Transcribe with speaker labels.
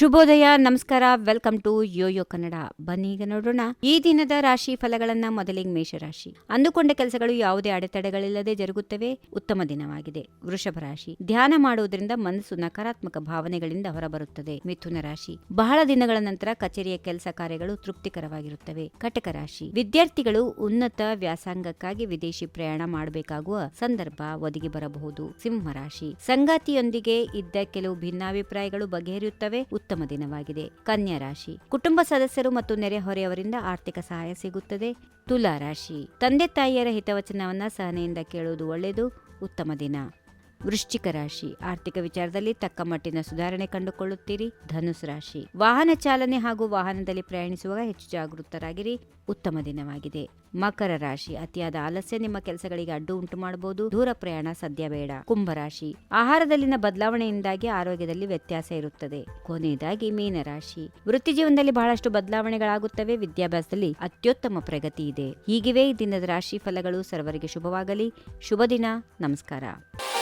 Speaker 1: ಶುಭೋದಯ, ನಮಸ್ಕಾರ, welcome to Yoyo Kannada. ಬನ್ನಿ ಈಗ ನೋಡೋಣ. ಈ ದಿನದ ರಾಶಿ ಫಲಗಳನ್ನ ಮೊದಲಿಗೆ ಮೇಷರಾಶಿ. ಅಂದುಕೊಂಡ ಕೆಲಸಗಳು ಯಾವುದೇ ಅಡೆತಡೆಗಳಿಲ್ಲದೆ ಜರುಗುತ್ತವೆ. ಉತ್ತಮ ದಿನವಾಗಿದೆ. ವೃಷಭ ರಾಶಿ. ಧ್ಯಾನ ಮಾಡುವುದರಿಂದ ಮನಸ್ಸು ನಕಾರಾತ್ಮಕ ಭಾವನೆಗಳಿಂದ ಹೊರಬರುತ್ತದೆ. ಮಿಥುನ ರಾಶಿ. ಬಹಳ ದಿನಗಳ ನಂತರ ಕಚೇರಿಯ ಕೆಲಸ ಕಾರ್ಯಗಳು ತೃಪ್ತಿಕರವಾಗಿರುತ್ತವೆ. ಕಟಕ ರಾಶಿ. ವಿದ್ಯಾರ್ಥಿಗಳು ಉನ್ನತ ವ್ಯಾಸಂಗಕ್ಕಾಗಿ ವಿದೇಶಿ ಪ್ರಯಾಣ ಮಾಡಬೇಕಾಗುವ ಸಂದರ್ಭ ಒದಗಿ ಬರಬಹುದು. ಸಿಂಹ ರಾಶಿ. ಸಂಗಾತಿಯೊಂದಿಗೆ ಇದ್ದ ಕೆಲವು ಭಿನ್ನಾಭಿಪ್ರಾಯಗಳು ಬಗೆಹರಿಯುತ್ತವೆ. ಉತ್ತಮ ದಿನವಾಗಿದೆ. ಕನ್ಯಾ ರಾಶಿ. ಕುಟುಂಬ ಸದಸ್ಯರು ಮತ್ತು ನೆರೆಹೊರೆಯವರಿಂದ ಆರ್ಥಿಕ ಸಹಾಯ ಸಿಗುತ್ತದೆ. ತುಲಾ ರಾಶಿ. ತಂದೆ ತಾಯಿಯರ ಹಿತವಚನವನ್ನ ಸಹನೆಯಿಂದ ಕೇಳುವುದು ಒಳ್ಳೆಯದು, ಉತ್ತಮ ದಿನ. ವೃಶ್ಚಿಕ ರಾಶಿ. ಆರ್ಥಿಕ ವಿಚಾರದಲ್ಲಿ ತಕ್ಕ ಮಟ್ಟಿನ ಸುಧಾರಣೆ ಕಂಡುಕೊಳ್ಳುತ್ತೀರಿ. ಧನುಸ್ ರಾಶಿ. ವಾಹನ ಚಾಲನೆ ಹಾಗೂ ವಾಹನದಲ್ಲಿ ಪ್ರಯಾಣಿಸುವಾಗ ಹೆಚ್ಚು ಜಾಗೃತರಾಗಿರಿ ಉತ್ತಮ ದಿನವಾಗಿದೆ. ಮಕರ ರಾಶಿ. ಅತಿಯಾದ ಆಲಸ್ಯ ನಿಮ್ಮ ಕೆಲಸಗಳಿಗೆ ಅಡ್ಡು ಉಂಟು ಮಾಡಬಹುದು. ದೂರ ಪ್ರಯಾಣ ಸದ್ಯ ಬೇಡ. ಕುಂಭರಾಶಿ ಆಹಾರದಲ್ಲಿನ ಬದಲಾವಣೆಯಿಂದಾಗಿ ಆರೋಗ್ಯದಲ್ಲಿ ವ್ಯತ್ಯಾಸ ಇರುತ್ತದೆ. ಕೊನೆಯದಾಗಿ ಮೀನರಾಶಿ ವೃತ್ತಿ ಜೀವನದಲ್ಲಿ ಬಹಳಷ್ಟು ಬದಲಾವಣೆಗಳಾಗುತ್ತವೆ. ವಿದ್ಯಾಭ್ಯಾಸದಲ್ಲಿ ಅತ್ಯುತ್ತಮ ಪ್ರಗತಿ ಇದೆ. ಹೀಗಿವೆ ಈ ದಿನದ ರಾಶಿ ಫಲಗಳು ಸರ್ವರಿಗೆ ಶುಭವಾಗಲಿ. ಶುಭ ದಿನ. ನಮಸ್ಕಾರ.